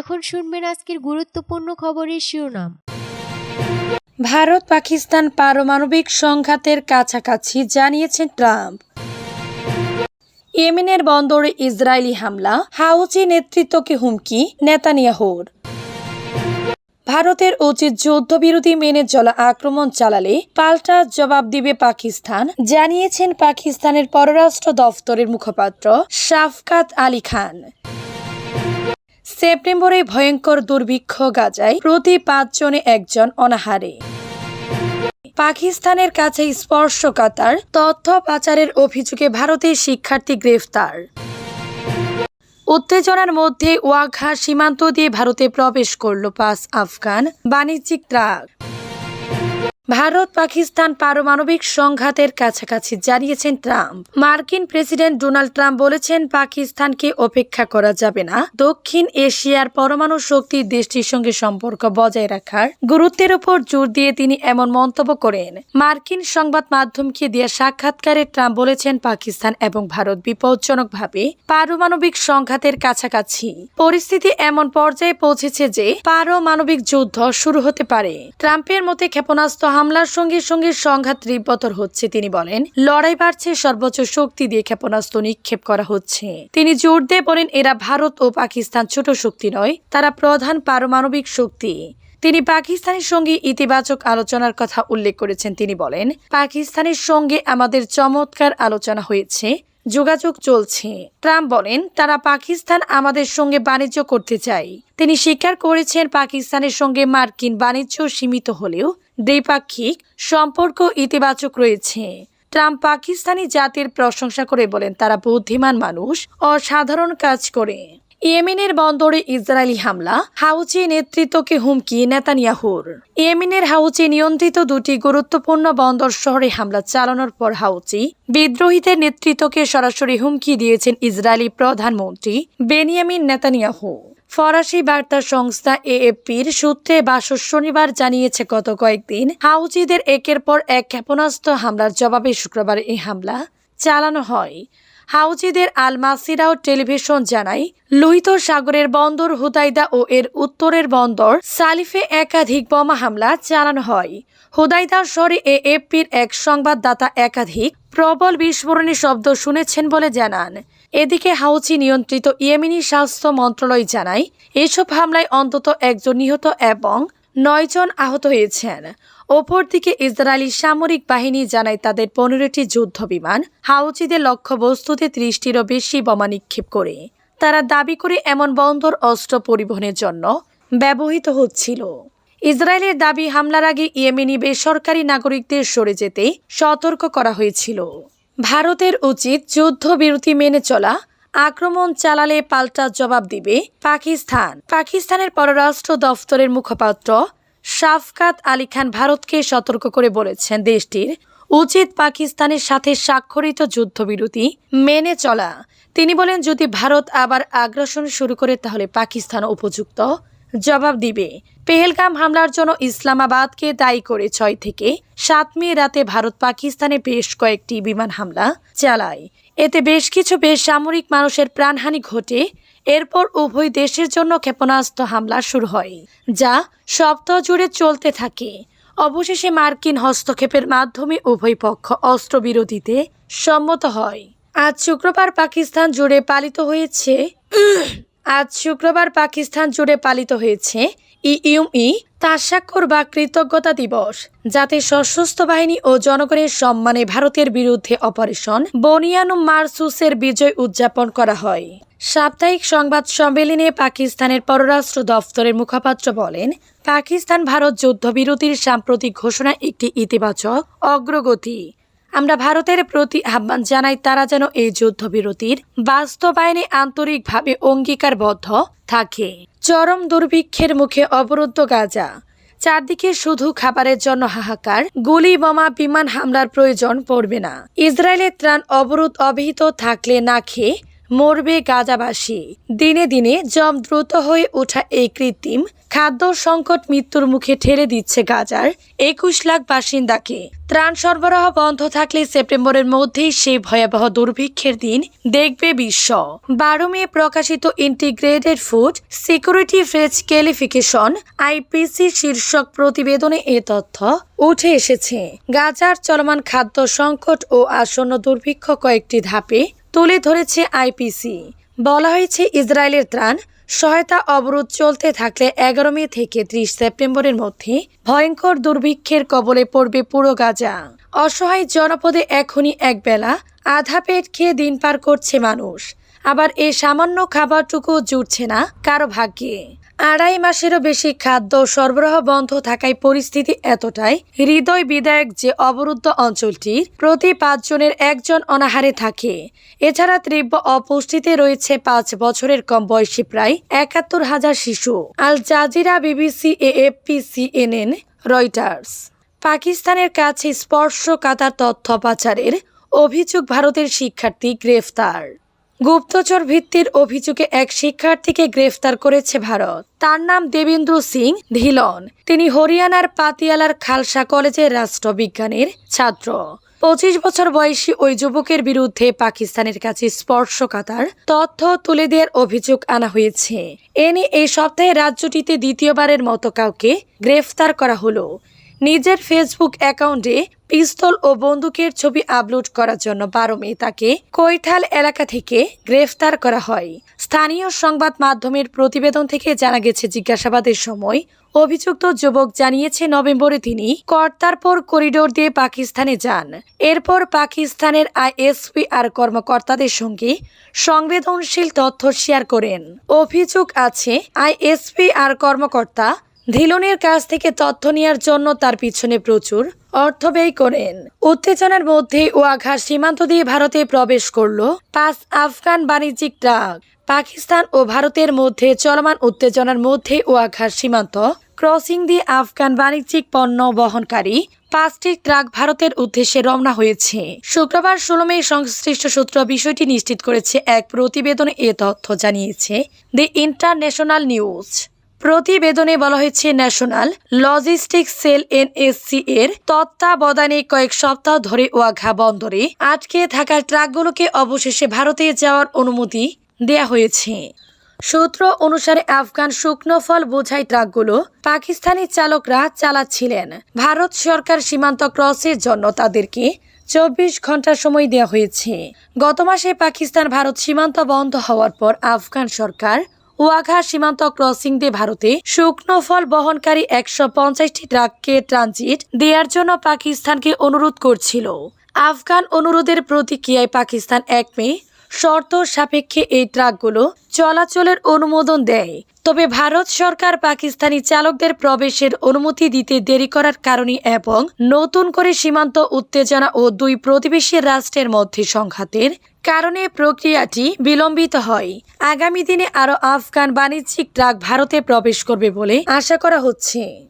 এখন শুনবেন আজকের গুরুত্বপূর্ণ খবরের শিরোনাম। ভারত পাকিস্তান পারমাণবিক সংঘাতের কাছাকাছি জানিয়েছেন ট্রাম্প। ইয়েমেনের বন্দরে ইসরায়েলি হামলা হাউচি নেতৃত্বকে হুমকি, নেতানিয়াহুর। ভারতের উচিত যুদ্ধবিরতি মেনে চলা আক্রমণ চালালে পাল্টা জবাব দিবে পাকিস্তান, জানিয়েছেন পাকিস্তানের পররাষ্ট্র দফতরের মুখপাত্র শাফকাত আলী খান। সেপ্টেম্বরে ভয়ঙ্কর দুর্ভিক্ষ গাজায় প্রতি পাঁচজনে একজন অনাহারে। পাকিস্তানের কাছে স্পর্শকাতার তথ্য পাচারের অভিযোগে ভারতের শিক্ষার্থী গ্রেফতার। উত্তেজনার মধ্যে ওয়াঘা সীমান্ত দিয়ে ভারতে প্রবেশ করল পাঁচ আফগান বাণিজ্যিক ট্রাক। ভারত পাকিস্তান পারমাণবিক সংঘাতের কাছাকাছি জানিয়েছেন ট্রাম্প। মার্কিন প্রেসিডেন্ট ডোনাল্ড ট্রাম্প বলেছেন, পাকিস্তানকে উপেক্ষা করা যাবে না। দক্ষিণ এশিয়ার পরমাণু শক্তি দেশটির সঙ্গে সম্পর্ক বজায় রাখার গুরুত্বের উপর জোর দিয়ে তিনি এমন মন্তব্য করেন। মার্কিন সংবাদ মাধ্যমকে দেওয়া সাক্ষাৎকারে ট্রাম্প বলেছেন, পাকিস্তান এবং ভারত বিপজ্জনকভাবে পারমাণবিক সংঘাতের কাছাকাছি। পরিস্থিতি এমন পর্যায়ে পৌঁছেছে যে পারমাণবিক যুদ্ধ শুরু হতে পারে। ট্রাম্পের মতে, ক্ষেপণাস্ত্র হামলার সঙ্গে সঙ্গে সংঘাত তীব্রতর হচ্ছে, তিনি বলেন। লড়াই বাড়ছে, সর্বোচ্চ শক্তি দিয়ে ক্ষেপণাস্ত্র নিক্ষেপ করা হচ্ছে। তিনি জোর দিয়ে বলেন, এরা ভারত ও পাকিস্তান ছোট শক্তি নয়, তারা প্রধান পারমাণবিক শক্তি। তিনি পাকিস্তানের সঙ্গে ইতিবাচক আলোচনার কথা উল্লেখ করেছেন, তিনি বলেন, পাকিস্তানের সঙ্গে আমাদের চমৎকার আলোচনা হয়েছে, যোগাযোগ চলছে। ট্রাম্প বলেন, তারা পাকিস্তান আমাদের সঙ্গে বাণিজ্য করতে চায়। তিনি স্বীকার করেছেন, পাকিস্তানের সঙ্গে মার্কিন বাণিজ্য সীমিত হলেও দ্বিপাক্ষিক সম্পর্ক ইতিবাচক রয়েছে। ট্রাম্প পাকিস্তানি জাতির প্রশংসা করে বলেন তারা বুদ্ধিমান মানুষ, অসাধারণ কাজ করে। ইয়েমেনের বন্দরে ইসরায়েলি হামলা, হাউচি নেতৃত্বকে হুমকি নেতানিয়াহুর। ইয়েমেনের হাউচি নিয়ন্ত্রিত দুটি গুরুত্বপূর্ণ বন্দর শহরে হামলা চালানোর পর হাউচি বিদ্রোহীদের নেতৃত্বকে সরাসরি হুমকি দিয়েছেন ইসরায়েলি প্রধানমন্ত্রী বেনিয়ামিন নেতানিয়াহু। ফরাসি বার্তা সংস্থা এএফপির সূত্রে বাসর শনিবার জানিয়েছে, গত কয়েকদিন হাউজিদের একের পর এক ক্ষেপণাস্ত্র হামলার জবাবে শুক্রবার এই হামলা চালানো হয়। হাউজিদের আল মাসিরাও টেলিভিশন জানায়, লোহিত সাগরের বন্দর হুদাইদা ও এর উত্তরের বন্দর সালিফে একাধিক বোমা হামলা চালানো হয়। হুদাইদা শহরে এএফপির এক সংবাদদাতা একাধিক প্রবল বিস্ফোরণের শব্দ শুনেছেন বলে জানান। এদিকে হাউচি নিয়ন্ত্রিত ইয়েমেনি স্বাস্থ্য মন্ত্রণালয় জানায়, এসব হামলায় অন্তত একজন নিহত এবং নয়জন আহত হয়েছেন। অপরদিকে ইসরায়েলি সামরিক বাহিনী জানায় তাদের পনেরোটি যুদ্ধ বিমান হাউচিদের লক্ষ্যবস্তুতে ত্রিশটিরও বেশি বোমা নিক্ষেপ করে। তারা দাবি করে এমন বন্দর অস্ত্র পরিবহনের জন্য ব্যবহৃত হচ্ছিল। ইসরায়েলের দাবি, হামলার আগে ইয়েমেনি বেসরকারি নাগরিকদের সরে যেতে সতর্ক করা হয়েছিল। ভারতের উচিত যুদ্ধবিরতি মেনে চলা, আক্রমণ চালালে পাল্টা জবাব দিবে পাকিস্তান। পাকিস্তানের পররাষ্ট্র দফতরের মুখপাত্র শাফকাত আলী খান ভারতকে সতর্ক করে বলেছেন দেশটির উচিত পাকিস্তানের সাথে স্বাক্ষরিত যুদ্ধবিরতি মেনে চলা। তিনি বলেন, যদি ভারত আবার আগ্রাসন শুরু করে, তাহলে পাকিস্তান উপযুক্ত। জবাব দিবে। পেহেলগাম হামলার জন্য ইসলামাবাদকে দায়ী করে ছয় থেকে সাত মে রাতে ভারত পাকিস্তানে বেশ কয়েকটি বিমান হামলা চালায়। এতে বেশ কিছু বেসামরিক মানুষের প্রাণহানি ঘটে। এরপর উভয় দেশের জন্য ক্ষেপণাস্ত্র হামলা শুরু হয়, যা সপ্তাহ জুড়ে চলতে থাকে। অবশেষে মার্কিন হস্তক্ষেপের মাধ্যমে উভয় পক্ষ অস্ত্রবিরতিতে সম্মত হয়। আজ শুক্রবার পাকিস্তান জুড়ে পালিত হয়েছে আজ শুক্রবার পাকিস্তান জুড়ে পালিত হয়েছে ইইউমই তাস্বাক্ষর বা কৃতজ্ঞতা দিবস, যাতে সশস্ত্র বাহিনী ও জনগণের সম্মানে ভারতের বিরুদ্ধে অপারেশন বনিয়ানুম মারসুসের বিজয় উদযাপন করা হয়। সাপ্তাহিক সংবাদ সম্মেলনে পাকিস্তানের পররাষ্ট্র দফতরের মুখপাত্র বলেন পাকিস্তান ভারত যুদ্ধবিরতির সাম্প্রতিক ঘোষণা একটি ইতিবাচক অগ্রগতি। আমরা ভারতের প্রতি আহ্বান জানাই তারা যেন এই যুদ্ধবিরতির বাস্তবায়নে আন্তরিকভাবে অঙ্গীকারবদ্ধ থাকে। চরম দুর্ভিক্ষের মুখে অবরুদ্ধ গাজা। চারদিকে শুধু খাবারের জন্য হাহাকার, গুলি, বোমা, বিমান হামলার প্রয়োজন পড়বে না। ইসরায়েলের ত্রাণ অবরোধ অবিহিত থাকলে না খেয়ে মরবে গাজাবাসী। দিনে দিনে জম দ্রুত হয়ে ওঠা এই কৃত্রিম খাদ্য সংকট মৃত্যুর মুখে ঠেলে দিচ্ছে গাজার একুশ লাখ বাসিন্দাকে। ত্রাণ সরবরাহ বন্ধ থাকলে সেপ্টেম্বরের মধ্যেই সেই ভয়াবহ দুর্ভিক্ষের দিন দেখবে বিশ্ব। বারো মে প্রকাশিত integrated food security phase classification IPC শীর্ষক প্রতিবেদনে এ তথ্য উঠে এসেছে। গাজার চলমান খাদ্য সংকট ও আসন্ন দুর্ভিক্ষ কয়েকটি ধাপে তুলে ধরেছে আইপিসি। বলা হয়েছে, ইসরায়েলের ত্রাণ সহায়তা অবরোধ চলতে থাকলে এগারো মে থেকে ত্রিশ সেপ্টেম্বরের মধ্যে ভয়ঙ্কর দুর্ভিক্ষের কবলে পড়বে পুরো গাজা। অসহায় জনপদে এখনই একবেলা আধা পেট খেয়ে দিন পার করছে মানুষ। আবার এ সামান্য খাবারটুকু জুটছে না কারও ভাগ্যে। আড়াই মাসেরও বেশি খাদ্য সরবরাহ বন্ধ থাকায় পরিস্থিতি এতটাই। হৃদয় বিদায়ক যে অবরুদ্ধ অঞ্চলটির প্রতি পাঁচজনের একজন অনাহারে থাকে। এছাড়া তীব্র অপুষ্টিতে রয়েছে পাঁচ বছরের কম বয়সী প্রায় একাত্তর হাজার শিশু। Al Jazeera, BBC AFP CNN Reuters. পাকিস্তানের কাছে স্পর্শকাতার তথ্য পাচারের অভিযোগ ভারতের শিক্ষার্থী গ্রেফতার। গুপ্তচর ভিত্তির অভিযোগে এক শিক্ষার্থীকে গ্রেফতার করেছে ভারত। তার নাম দেবেন্দ্র সিং ধিলন। তিনি হরিয়ানার পাতিয়ালার খালসা কলেজের রাষ্ট্রবিজ্ঞানের ছাত্র। পঁচিশ বছর বয়সী ওই যুবকের বিরুদ্ধে পাকিস্তানের কাছে স্পর্শকাতার তথ্য তুলে দেওয়ার অভিযোগ আনা হয়েছে। এ নিয়ে এই সপ্তাহে রাজ্যটিতে দ্বিতীয়বারের মতো কাউকে গ্রেফতার করা হলো। নিজের ফেসবুক অ্যাকাউন্টে পিস্তল ও বন্দুকের ছবি আপলোড করার জন্য বারো মে তাকে কৈঠাল এলাকা থেকে গ্রেফতার করা হয়। স্থানীয় সংবাদ মাধ্যমের প্রতিবেদন থেকে জানা গেছে, জিজ্ঞাসাবাদের সময় অভিযুক্ত যুবক জানিয়েছে, নভেম্বরে তিনি কর্তারপুর করিডোর দিয়ে পাকিস্তানে যান। এরপর পাকিস্তানের আইএসপি আর কর্মকর্তাদের সঙ্গে সংবেদনশীল তথ্য শেয়ার করেন। অভিযোগ আছে, আইএসপি আর কর্মকর্তা ধিলনের কাছ থেকে তথ্য নেওয়ার জন্য তার পিছনে প্রচুর অর্থ ব্যয় করেন। উত্তেজনার মধ্যে ওয়াঘা সীমান্ত দিয়ে ভারতে প্রবেশ করল পাঁচ আফগান বাণিজ্যিক ট্রাক। পাকিস্তান ও ভারতের মধ্যে চলমান উত্তেজনার মধ্যে ওয়াঘা সীমান্ত ক্রসিং দিয়ে আফগান বাণিজ্যিক পণ্য বহনকারী পাঁচটি ট্রাক ভারতের উদ্দেশ্যে রওনা হয়েছে। শুক্রবার ষোলো মে সংশ্লিষ্ট সূত্র বিষয়টি নিশ্চিত করেছে। এক প্রতিবেদনে এ তথ্য জানিয়েছে দি ইন্টারন্যাশনাল নিউজ। প্রতিবেদনে বলা হয়েছে, ন্যাশনাল লজিস্টিক সেল এনএসসি এর তত্ত্বাবধানে কয়েক সপ্তাহ ধরে ওয়াঘা বন্দরে আটকে থাকা ট্রাকগুলোকে অবশেষে ভারতে যাওয়ার অনুমতি দেয়া হয়েছে। সূত্র অনুসারে আফগান শুকনো ফল বোঝাই ট্রাকগুলো পাকিস্তানি চালকরা চালাচ্ছিলেন। ভারত সরকার সীমান্ত ক্রসের জন্য তাদেরকে চব্বিশ ঘণ্টা সময় দেওয়া হয়েছে। গত মাসে পাকিস্তান ভারত সীমান্ত বন্ধ হওয়ার পর আফগান সরকার ওয়াঘা সীমান্ত ক্রসিং দিয়ে ভারতে শুকনো ফল বহনকারী একশো পঞ্চাশটি ট্রাককে ট্রানজিট দেওয়ার জন্য পাকিস্তানকে অনুরোধ করছিল। আফগান অনুরোধের প্রতিক্রিয়ায় পাকিস্তান এক মে শর্ত সাপেক্ষে এই ট্রাকগুলো চলাচলের অনুমোদন দেয়। তবে ভারত সরকার পাকিস্তানি চালকদের প্রবেশের অনুমতি দিতে দেরি করার কারণে এবং নতুন করে সীমান্ত উত্তেজনা ও দুই প্রতিবেশী রাষ্ট্রের মধ্যে সংঘাতের কারণে প্রক্রিয়াটি বিলম্বিত হয়। আগামী দিনে আরও আফগান বাণিজ্যিক ট্রাক ভারতে প্রবেশ করবে বলে আশা করা হচ্ছে।